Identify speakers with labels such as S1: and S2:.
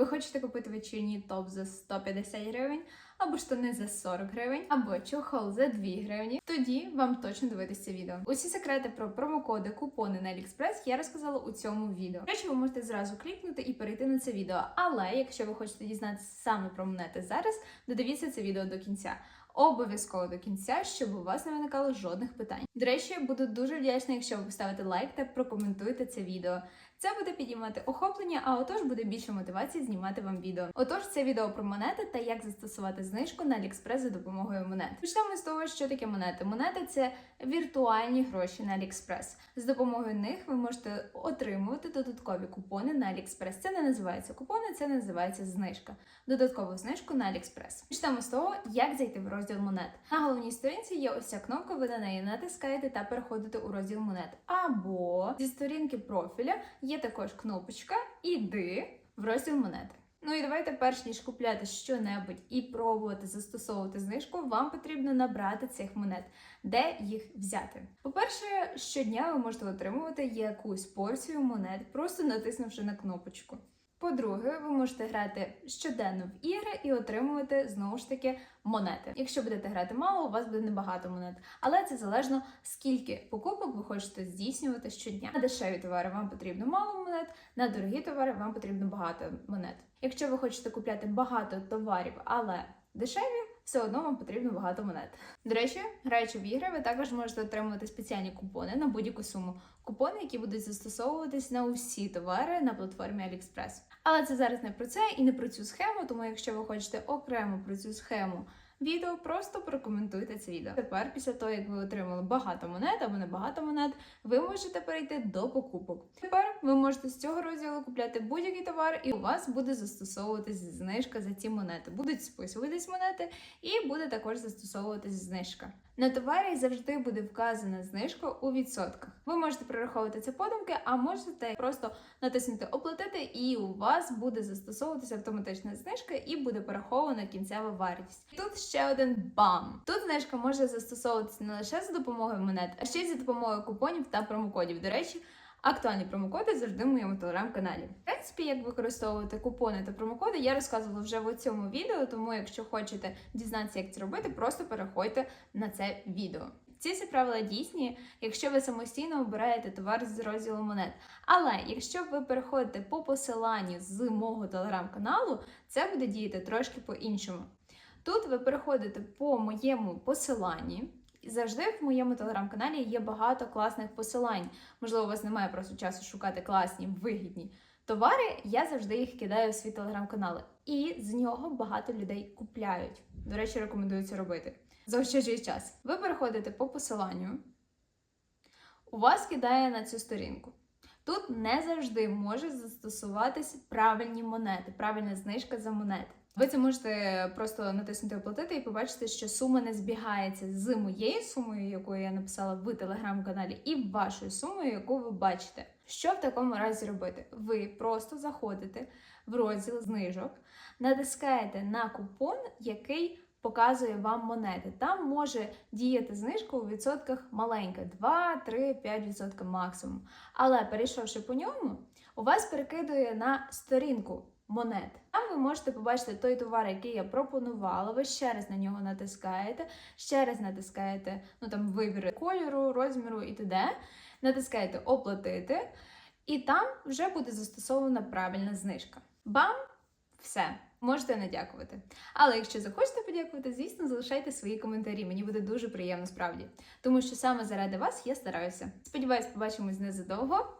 S1: Ви Хочете купити вечірній топ за 150 гривень, або штани за 40 гривень, або чохол за 2 гривні. Тоді вам точно дивитися відео. Усі секрети про промокоди, купони на AliExpress я розказала у цьому відео. Речі, ви можете зразу клікнути і перейти на це відео. Але якщо ви хочете дізнатися саме про монети зараз, додивіться це відео до кінця. Обов'язково до кінця, щоб у вас не виникало жодних питань. До речі, буду дуже вдячна, якщо ви поставите лайк та прокоментуєте це відео. Це буде підіймати охоплення, а отож буде більше мотивації знімати вам відео. Отож, це відео про монети та як застосувати знижку на AliExpress за допомогою монет. Почнемо з того, що таке монети. Монети це віртуальні гроші на AliExpress. З допомогою них ви можете отримувати додаткові купони на AliExpress. Це не називається купони, це називається знижка. Додаткову знижку на AliExpress. Почнемо з того, як зайти в розділ монет. На головній сторінці є ось ця кнопка, ви на неї натискаєте та переходите у розділ монет. Або зі сторінки профіля є також кнопочка Іди в розділ монети. Ну і давайте, перш ніж купляти що-небудь і пробувати застосовувати знижку, вам потрібно набрати цих монет, де їх взяти. По-перше, щодня ви можете отримувати якусь порцію монет, просто натиснувши на кнопочку. По-друге, ви можете грати щоденно в ігри і отримувати знову ж таки монети. Якщо будете грати мало, у вас буде небагато монет, але це залежно скільки покупок ви хочете здійснювати щодня. На дешеві товари вам потрібно мало монет, на дорогі товари вам потрібно багато монет. Якщо ви хочете купляти багато товарів, але дешеві. Все одно вам потрібно багато монет. До речі, граючи в ігри, ви також можете отримувати спеціальні купони на будь-яку суму. Купони, які будуть застосовуватись на усі товари на платформі AliExpress. Але це зараз не про це і не про цю схему, тому якщо ви хочете окремо про цю схему відео, просто прокоментуйте це відео. Тепер, після того, як ви отримали багато монет або небагато монет, ви можете перейти до покупок. Тепер ви можете з цього розділу купляти будь-який товар, і у вас буде застосовуватись знижка за ці монети. Будуть списуватись монети, і буде також застосовуватись знижка. На товарі завжди буде вказана знижка у відсотках. Ви можете прораховувати це подумки, а можете просто натиснути Оплатити, і у вас буде застосовуватися автоматична знижка і буде порахована кінцева вартість. Тут ще один бам. Тут знижка може застосовуватися не лише за допомогою монет, а ще й за допомогою купонів та промокодів. До речі. Актуальні промокоди завжди в моєму телеграм-каналі. В принципі, як використовувати купони та промокоди, я розказувала вже в цьому відео, тому якщо хочете дізнатися, як це робити, просто переходьте на це відео. Ці всі правила дійсні, якщо ви самостійно обираєте товар з розділу монет. Але якщо ви переходите по посиланню з мого телеграм-каналу, це буде діяти трошки по-іншому. Тут ви переходите по моєму посиланні. Завжди в моєму телеграм-каналі є багато класних посилань. Можливо, у вас немає просто часу шукати класні, вигідні товари. Я завжди їх кидаю в свій телеграм-канал. І з нього багато людей купляють. До речі, рекомендую це робити. Заощаджує час. Ви переходите по посиланню, у вас кидає на цю сторінку. Тут не завжди може застосуватись правильні монети, правильна знижка за монети. Ви це можете просто натиснути оплатити і побачити, що сума не збігається з моєю сумою, яку я написала в телеграм-каналі, і вашою сумою, яку ви бачите. Що в такому разі робити? Ви просто заходите в розділ знижок, натискаєте на купон, який показує вам монети. Там може діяти знижка у відсотках маленька 2, 3, 5% максимум. Але перейшовши по ньому, у вас перекидує на сторінку монет. Там ви можете побачити той товар, який я пропонувала. Ви ще раз на нього натискаєте, ще раз натискаєте ну там вибір кольору, розміру і т.д. Натискаєте оплатити, і там вже буде застосована правильна знижка. Бам! Все. Можете не дякувати. Але якщо захочете подякувати, звісно, залишайте свої коментарі. Мені буде дуже приємно справді. Тому що саме заради вас я стараюся. Сподіваюсь, побачимось незадовго.